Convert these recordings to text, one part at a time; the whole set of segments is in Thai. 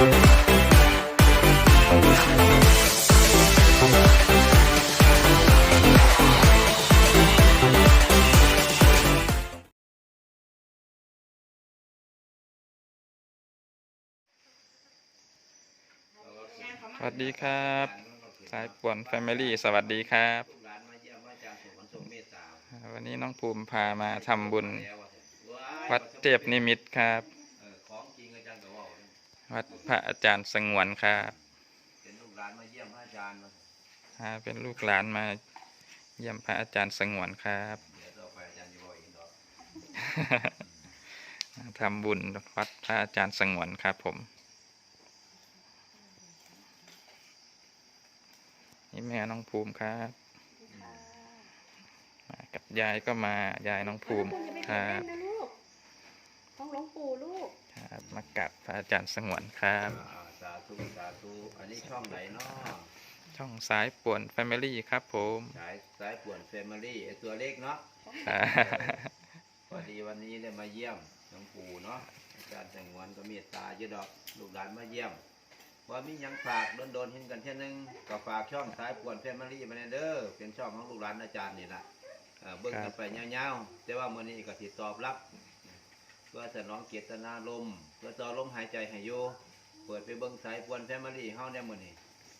สวัสดีครับ สายป่วนแฟมิลี่สวัสดีครับ วันนี้น้องภูมิพามาทำบุญ วัดเจ็บนิมิตครับ วัดพระอาจารย์สงวนครับเป็นลูกหลานมาเยี่ยมอาจารย์มาพาเป็นลูกหลานมาเยี่ยมพระอาจารย์สงวนครับเดี๋ยวต่อไปอาจารย์จะบอกอีกดอกทำบุญวัดพระอาจารย์สงวนครับผม นี่แม่น้องภูมิครับมากับยายก็มายายน้องภูมิคุณจะไปคเดินรัเล่บ นนะลูกของหลวงปู่ลูก ครับมากับพระอาจารย์สงวนครับอ่าสาธุสาธุอันนี้ช่องไหนเนาะช่องสายป่วนแฟมิลี่ครับผมสายสายป่วนแฟมิลี่ไอตัวเล็กเนาะครับพอดีวันนี้ได้มาเยี่ยมหลวงปู่เนาะอาจารย์สงวนก็เมตตาเยอะดอกลูกหลานมาเยี่ยมว่ามีหยังฝากโดนๆเห็นกันเช่นนึงก็ฝากช่องสายป่วนแฟมิลี่มาในเด้อเป็นช่องของลูกหลานอาจารย์นี่แหละเอ่อเบิ่งกันไปยาวๆแต่ว่ามื้อนี้ก็สิตอบรับ เพื่อสนองเกียรตนาลมเพื่อต่อลมหายใจให้อยู่เปิดไปเบิ่งสายปวนแฟมิลี่เฮาในมื้อนี้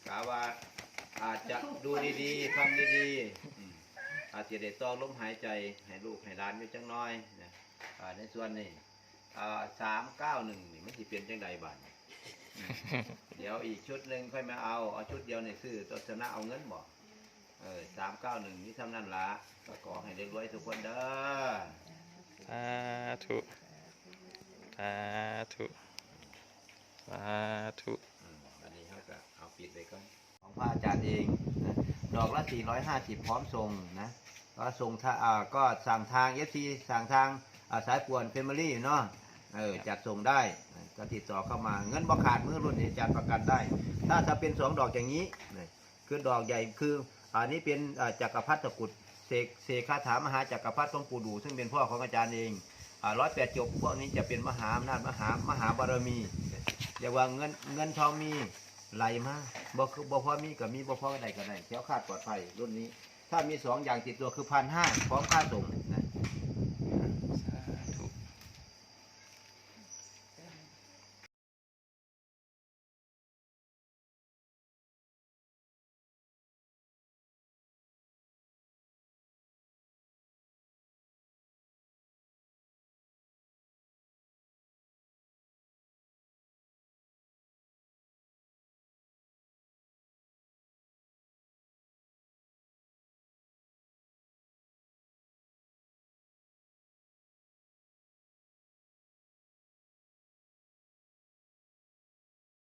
กะว่าอาจจะดูดีๆฟังดีๆอืมอาจจะได้ต่อลมหายใจให้ลูกให้หลานอยู่จังน้อยนะอ่าในส่วนนี้สามเก้าหนึ่งนี่มันสิเปลี่ยนจังใดบ้างเดี๋ยวอีกชุดหนึ่งค่อยมาเอาเอาชุดเดียวในซื้อตัวชนะเอาเงินบอกเออสามเก้าหนึ่งนี่ทำนั่นละก็ขอให้ได้รวยทุกคนเด้อ สาธุ ธุสาธุอืมอันนี้เขาก็เอาปิดไปก่อนของพระอาจารย์เองนะดอกละสี่ร้อยห้าสิบพร้อมส่งนะก็ส่งทาอ่าก็สั่งทางเอฟซีสั่งทางอ่าสายป่วนเฟมิลี่เนาะเออจัดส่งได้ก็ติดต่อเข้ามาเงินบ่ขาดมือรุ่นนี้จัดประกันได้ ถ้าถ้าเป็นสองดอกอย่างนี้นี่คือดอกใหญ่คืออันนี้เป็นจักรพรรดิตะกุดเสกเสกคาถามหาจักรพรรดิหลวงปู่ดู ซึ่งเป็นพ่อของอาจารย์เอง ร้อยแปดจบพวกนี้จะเป็นมหาอำนาจมหามหาบารมีอย่าว่าเงินเงินทองมีไหลมาบ่คือบ่พอมีก็มีบ่พอก็ได้ก็ได้แถวคาดปลอดภัยรุ่นนี้ ถ้ามีสองอย่างติดตัวคือพันห้าพร้อมค่าส่งนะ